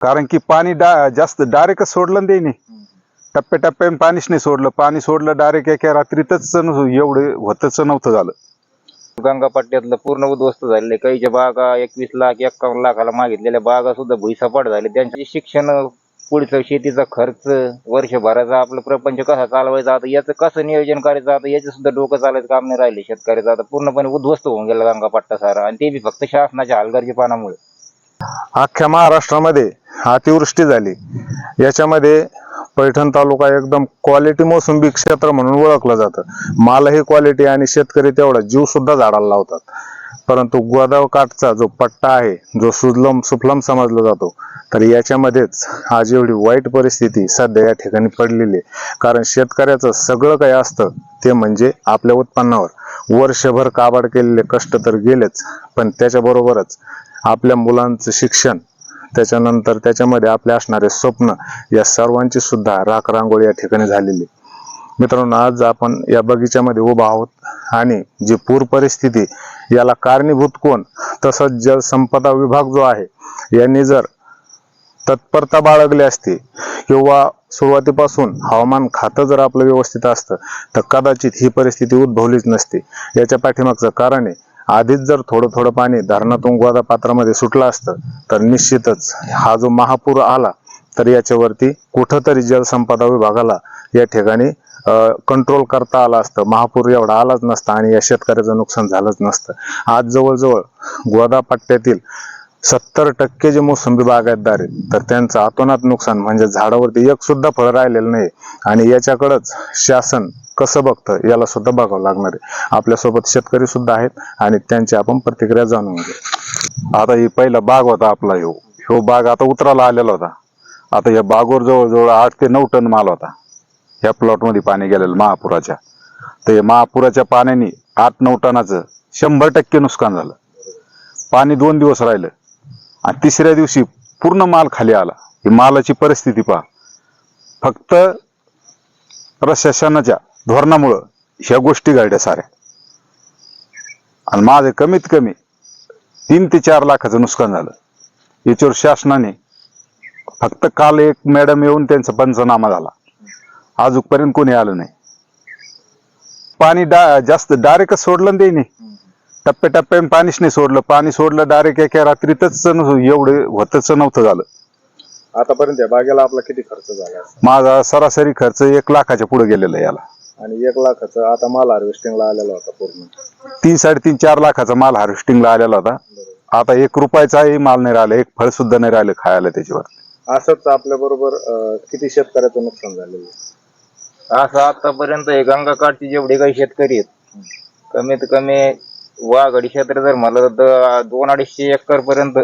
कारण की पाणी डा जास्त डायरेक्ट सोडलं नाही नाही टप्प्याटप्प्याने पाणीच नाही सोडलं. पाणी सोडलं डायरेक्ट एका रात्रीतच न- एवढं होतच नव्हतं झालं. गंगा पट्ट्यातलं पूर्ण उद्ध्वस्त झालेले काहीच्या बागा एकवीस लाख एक्कावन्न लाखाला मागितलेल्या बागा सुद्धा भुईसपाट झाले. त्यांचे शिक्षण पुढचं शेतीचा खर्च वर्षभराचा आपलं प्रपंच कसा चालवायचा आता याचं कसं नियोजन करायचं आता याचं सुद्धा डोकं चालायचं काम नाही राहिले शेतकऱ्याचं. आता पूर्णपणे उद्ध्वस्त होऊन गेला गंगापट्टा सारा. आणि ते बी फक्त शासनाच्या हलगर्जीपणामुळे. अख्ख्या महाराष्ट्रामध्ये अतिवृष्टी झाली. याच्यामध्ये पैठण तालुका एकदम क्वालिटी मोसंबी क्षेत्र म्हणून ओळखलं जातं. मालही क्वालिटी आणि शेतकरी तेवढा जीव सुद्धा झाडाला लावतात. परंतु गोदाव काठचा जो पट्टा आहे जो सुजलम सुफलम समजला जातो तर याच्यामध्येच आज एवढी वाईट परिस्थिती सध्या या ठिकाणी पडलेली आहे. कारण शेतकऱ्याचं सगळं काही असतं ते म्हणजे आपल्या उत्पन्नावर. वर्षभर काबाड केलेले कष्ट तर गेलेच पण त्याच्याबरोबरच आपल्या मुलांचं शिक्षण त्याच्यानंतर त्याच्यामध्ये आपले असणारे स्वप्न या सर्वांची सुद्धा राख रांगोळी या ठिकाणी झालेली. मित्रांनो आज आपण या बगीच्यामध्ये उभा आहोत आणि जी पूर परिस्थिती याला कारणीभूत कोण? तसंच जलसंपदा विभाग जो आहे यांनी जर तत्परता बाळगली असती किंवा सुरुवातीपासून हवामान खातं जर आपलं व्यवस्थित असतं तर कदाचित ही परिस्थिती उद्भवलीच नसती. याच्या पाठीमागचं कारण आहे आधीच जर थोडं थोडं पाणी धरणातून गोदा पात्रामध्ये सुटलं असतं तर निश्चितच हा जो महापूर आला तर याच्यावरती कुठंतरी जलसंपदा विभागाला या ठिकाणी कंट्रोल करता आला असतं. महापूर एवढा आलाच नसता आणि या शेतकऱ्याचं नुकसान झालंच नसतं. आज जवळजवळ गोदा पट्ट्यातील सत्तर टक्के जे मोसंबी बागायतदार आहेत तर त्यांचं अतोनात नुकसान म्हणजे झाडावरती एक सुद्धा फळ राहिलेलं नाही. आणि याच्याकडंच शासन कसं बघतं याला सुद्धा बघावं लागणार आहे. आपल्यासोबत शेतकरी सुद्धा आहेत आणि त्यांची आपण प्रतिक्रिया जाणून घेऊ. आता ही पहिला बाग होता आपला ह्यो. ह्यो बाग आता उतराला आलेला होता. आता या बागवर जवळजवळ आठ ते नऊ टन माल होता. ह्या प्लॉटमध्ये पाणी गेलेलं महापुराच्या. तर या महापुराच्या पाण्याने आठ नऊ टनाचं शंभर टक्के नुकसान झालं. पाणी दोन दिवस राहिलं. आणि तिसऱ्या दिवशी पूर्ण माल खाली आला. ही मालाची परिस्थिती पहा. फक्त प्रशासनाच्या धोरणामुळं ह्या गोष्टी घडल्या साऱ्या. आणि माझं कमीत कमी तीन ते चार लाखाचं नुकसान झालं. याच्यावर शासनाने फक्त काल एक मॅडम येऊन त्यांचा पंचनामा झाला. अजूनपर्यंत कोणी आलं नाही. पाणी डा जास्त डायरेक्टच सोडलं नाही टप्प्याटप्प्याने पाणीच नाही सोडलं. पाणी सोडलं डायरेक्ट एका रात्रीतच एवढं होतच नव्हतं झालं. आतापर्यंत या बागेला आपला किती खर्च झाला माझा सरासरी खर्च एक लाखाच्या पुढे गेलेला आहे याला. आणि एक लाखाचा आता माल हार्वेस्टिंगला आलेला होता पूर्ण. तीन साडेतीन चार लाखाचा माल हार्वेस्टिंगला आलेला होता. आता एक रुपयाचाही माल नाही राहिला. एक फळ सुद्धा नाही राहिलं खायला त्याच्यावर. असंच आपल्या बरोबर किती शेतकऱ्याचं नुकसान झालेलं आहे? असं आतापर्यंत हे गंगा काठचे जेवढे काही शेतकरी आहेत कमीत कमी वाघडी क्षेत्र जर म्हणलं तर दोन अडीचशे एकर पर्यंत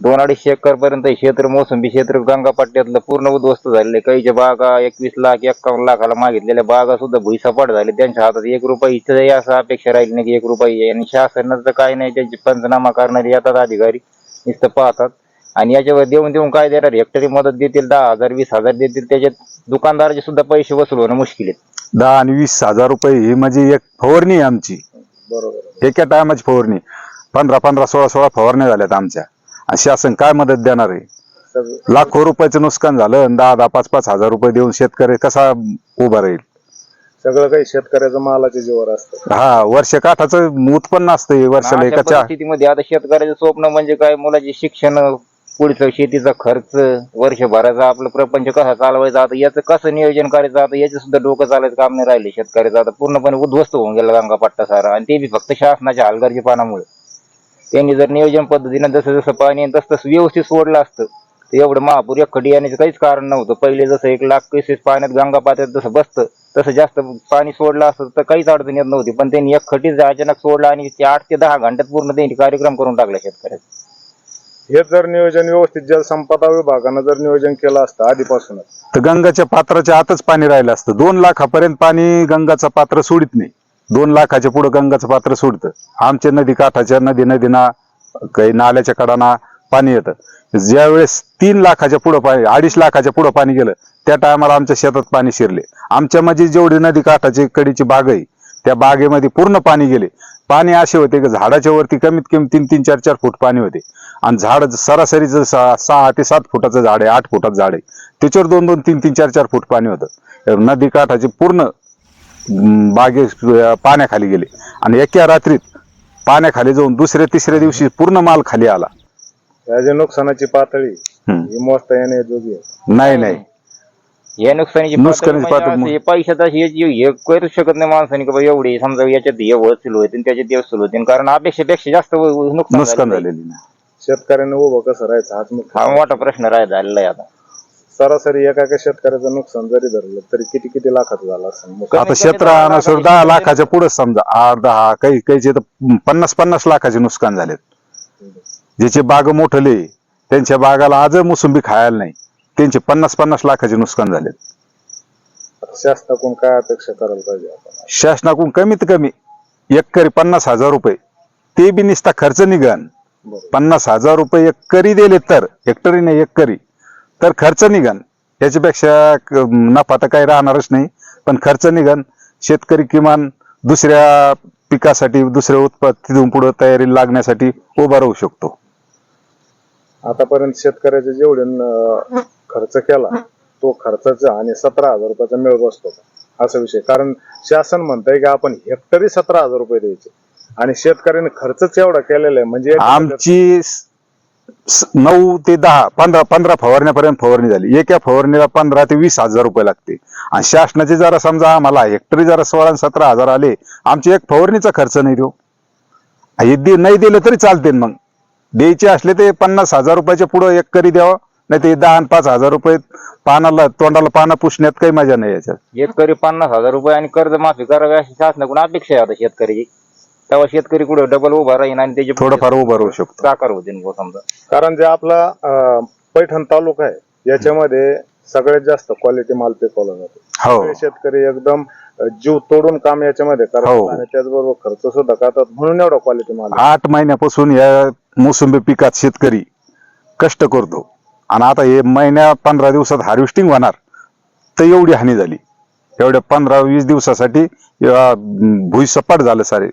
दोन अडीचशे एकर पर्यंत क्षेत्र मोसंबी क्षेत्र गंगा पट्ट्यातलं पूर्ण उद्ध्वस्त झालेले काहीच्या बागा एकवीस लाख एक्कावन्न लाखाला मागितलेल्या बागा सुद्धा भुईसपाट झाले. त्यांच्या हातात एक रुपये इथं असं अपेक्षा राहिली नाही की एक रुपये येईल आणि शासनाचं काही नाही त्यांचे पंचनामा करणारे येतात अधिकारी नुसतं पाहतात. आणि याच्यावर देऊन देऊन काय देणार? हेक्टरी मदत देतील दहा हजार वीस हजार देतील. त्याच्यात दुकानदाराचे सुद्धा पैसे वसूल होणं मुश्किल आहे. दहा आणि वीस हजार रुपये ही म्हणजे एक फवारणी आहे आमची. बरोबर एका टायमाची फवारणी. पंधरा पंधरा सोळा सोळा फवारण्या झाल्यात आमच्या. आणि शासन काय मदत देणार आहे? लाखो रुपयाचं नुकसान झालं आणि दहा दहा पाच पाच हजार रुपये देऊन शेतकरी कसा उभा राहील? सगळं काही शेतकऱ्याचं मालाच्या जीवावर असतं. हा वर्ष काठाचं उत्पन्न असतं हे वर्षाला परिस्थितीमध्ये आता शेतकऱ्याचं स्वप्न म्हणजे काय? मुलाचे शिक्षण पुढचं शेतीचा खर्च वर्षभराचा आपलं प्रपंच कसा चालवायचा आता याचं कसं नियोजन करायचं आता याचं सुद्धा डोकं चालायचं काम नाही राहिले शेतकऱ्याचं. आता पूर्णपणे उद्ध्वस्त होऊन गेला गंगा पट्टा सारा. आणि ते बी फक्त शासनाच्या हलगर्जीपणामुळे त्यांनी जर नियोजन पद्धतीनं जसं जसं पाणी तसं तसं व्यवस्थित सोडलं असतं तर एवढं महापूर एक येण्याचं काहीच कारण नव्हतं. पहिले जसं एक लाख केसेस पाण्यात गंगा पात्यात जसं बसतं तसं जास्त पाणी सोडलं असतं तर काहीच अडचण येत नव्हती. पण त्यांनी एक खटीच अचानक सोडला आणि ते आठ ते दहा घंट्यात पूर्ण त्यांनी कार्यक्रम करून टाकला शेतकऱ्याचा. हे जर नियोजन व्यवस्थित जलसंपदा विभागानं जर नियोजन केलं असतं आधीपासूनच तर गंगाच्या पात्राच्या आतच पाणी राहिलं असतं. दोन लाखापर्यंत पाणी गंगाचं पात्र सोडित नाही. दोन लाखाच्या पुढे गंगाचं पात्र सोडतं. आमच्या नदी काठाच्या नदी नदीना काही नाल्याच्या कडाना पाणी येतं. ज्यावेळेस तीन लाखाच्या पुढं पाणी अडीच लाखाच्या पुढं पाणी गेलं त्या टायमाला आमच्या शेतात पाणी शिरले. आमच्या म्हणजे जेवढी नदी काठाची कडीची बाग आहे त्या बागेमध्ये पूर्ण पाणी गेले. पाणी असे होते की झाडाच्या वरती कमीत कमी तीन तीन चार चार फूट पाणी होते. आणि झाड सरासरी जर सहा सहा ते सात फुटाचं झाड आहे आठ फुटाचं झाड आहे. त्याच्यावर दोन दोन तीन तीन चार चार फूट पाणी होतं. नदी काठाचे पूर्ण बागे पाण्याखाली गेले. आणि एका रात्रीत पाण्याखाली जाऊन दुसऱ्या तिसऱ्या दिवशी पूर्ण माल खाली आला. नुकसानाची पातळी. ही मोजता आहे. नाही नाही. या नुकसानीची नुकसानीची पातळी म्हणजे पातळी हे पैशाचा हे जे हे करू शकत नाही माणसाने की बा एवढी समजा याच्यात हे वसूल होते आणि त्याच्यात हे वसूल होते कारण अपेक्षेपेक्षा जास्त व- व- नुकसान नुकसान झालेलं आहे. झालेली नाही. शेतकऱ्याने उभं कसं राहायचं हाच मुख्य हा मोठा प्रश्न राहिला झालेला आहे आता. सरासरी एका एका शेतकऱ्याचं नुकसान जरी धरलं तरी किती किती लाखाचं झालं असं आता क्षेत्र दहा अनुसार लाखाच्या पुढे समजा आठ दहा काही काहीचे तर पन्नास पन्नास लाखाचे नुकसान झालेत. ज्याचे बाग मोठले त्यांच्या बागाला आज मोसंबी खायला नाही. त्यांचे पन्नास पन्नास लाखाचे नुकसान झालेत. शासनाकडून काय अपेक्षा करायला पाहिजे आपण? शासनाकडून कमीत कमी एकरी पन्नास हजार रुपये. ते बी निसता खर्च निघन. पन्नास हजार रुपये एकरी दिले तर हेक्टरी नाही एकरी तर खर्च निघन. याच्यापेक्षा नफा तर काही राहणारच नाही. पण खर्च निघन. शेतकरी किमान दुसऱ्या पिकासाठी दुसऱ्या उत्पत्तीतून पुढे तयारी लागण्यासाठी उभा राहू शकतो. आतापर्यंत शेतकऱ्याचे जेवढे खर्च केला तो खर्चाचा आणि सतरा हजार रुपयाचा मिळ बसतो. असा विषय. कारण शासन म्हणतंय की आपण हेक्टरी सतरा हजार रुपये द्यायचे. आणि शेतकऱ्याने खर्चच एवढा केलेला आहे. म्हणजे आमची नऊ ते दहा पंधरा पंधरा फवारण्यापर्यंत फवारणी झाली. एका फवारणीला पंधरा ते वीस हजार रुपये लागते. आणि शासनाचे जरा समजा आम्हाला हेक्टरी जरा सोळा आणि सतरा हजार आले आमची एक फवारणीचा खर्च नाही देऊ हे दे- नाही दिलं तरी चालते मग. द्यायचे असले ते पन्नास हजार रुपयाच्या पुढे एक करी द्यावं नाही ते दहा आणि पाच हजार रुपये पानाला तोंडाला पानं पुसण्यात काही मजा नाही याच्यात. शेतकरी पन्नास हजार रुपये आणि कर्ज माफी करावी अशी शासनाकडून अपेक्षा आहे आता शेतकरीची तेव्हा शेतकरी कुठे डबल उभा राहील आणि त्याचे थोडंफार उभं राहू शकतो. साकार होते बुवा समजा. कारण जे आपला अं, पैठण तालुका आहे याच्यामध्ये सगळ्यात जास्त क्वालिटी माल पिकवला जातो. हो. सगळे शेतकरी एकदम अं, जीव तोडून काम याच्यामध्ये हो. करतात आणि त्याचबरोबर खर्च सुद्धा करतात. म्हणून एवढा क्वालिटी माल आहे. आठ महिन्यापासून या मोसंबी पिकात शेतकरी कष्ट करतो. आणि आता हे महिन्या पंधरा दिवसात हार्वेस्टिंग होणार तर एवढी हानी झाली. एवढ्या पंधरा वीस दिवसासाठी अं, भुईसपाट झालं सारे.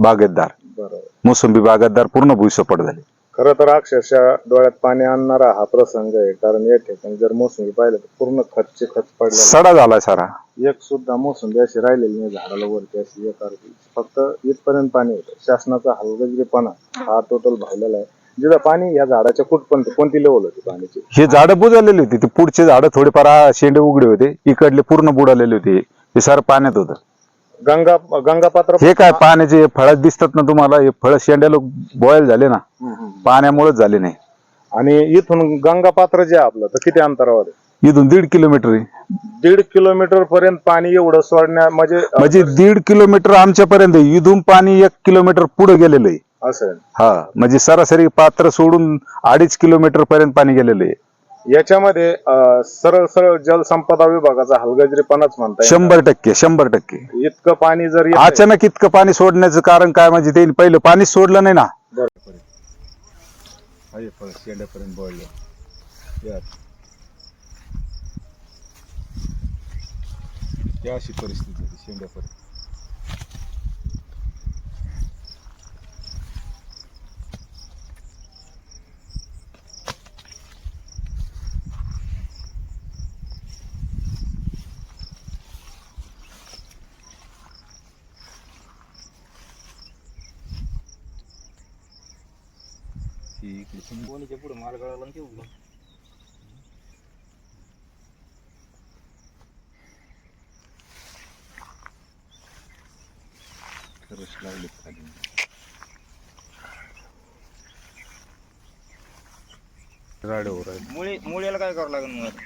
बागेतदार. बरोबर. मोसंबी बागायतदार पूर्ण भुईसपाट झाले. खरं तर अक्षरशः डोळ्यात पाणी आणणारा हा प्रसंग आहे. कारण या ठिकाणी जर मोसंबी पाहिलं तर पूर्ण खर्च खच पडलेला सडा झालाय सारा. एक सुद्धा मोसंबी अशी राहिलेली नाही झाडाला वरती अशी एक अर्धी. फक्त इथपर्यंत पाणी होतं. शासनाचा हलगर्जीपणा हा टोटल भावलेला आहे. जिथं पाणी या झाडाच्या कुठपर्यंत कोणती लेवल होती पाण्याची? हे झाडं बुजालेली होती. ते पुढचे झाडं थोडेफार आ, शेंडे उघडे होते. इकडले पूर्ण बुडालेले होते. हे सारं पाण्यात होतं. गंगा गंगा पात्र हे काय पाण्याचे फळ दिसतात ना तुम्हाला? हे फळ शेंड्याला बॉयल झाले ना. पाण्यामुळेच झाले नाही. आणि इथून गंगा पात्र जे आहे आपलं तर किती अंतरावर आहे? इथून दीड किलोमीटर आहे. दीड किलोमीटर पर्यंत पाणी एवढं सोडण्या म्हणजे म्हणजे दीड किलोमीटर आमच्यापर्यंत आहे. इथून पाणी एक किलोमीटर पुढे गेलेलं आहे. असं आहे. हा म्हणजे सरासरी पात्र सोडून अडीच किलोमीटर पर्यंत पाणी गेलेलं आहे. याच्यामध्ये अं, सरळ सरळ जलसंपदा विभागाचा हलगर्जीपणाच म्हणता येईल. शंभर टक्के शंभर टक्के. इतकं पाणी जर येतंय- अचानक इतकं पाणी सोडण्याचं कारण काय? म्हणजे त्यांनी पहिलं पाणी सोडलं नाही ना? शेंड्यापर्यंत अशी परिस्थिती होती शेंड्यापर्यंत कोणीच्या पुढे माल गळाला आणि ते उभं. मुळे मुळ्याला काय करावं लागेल मग आता?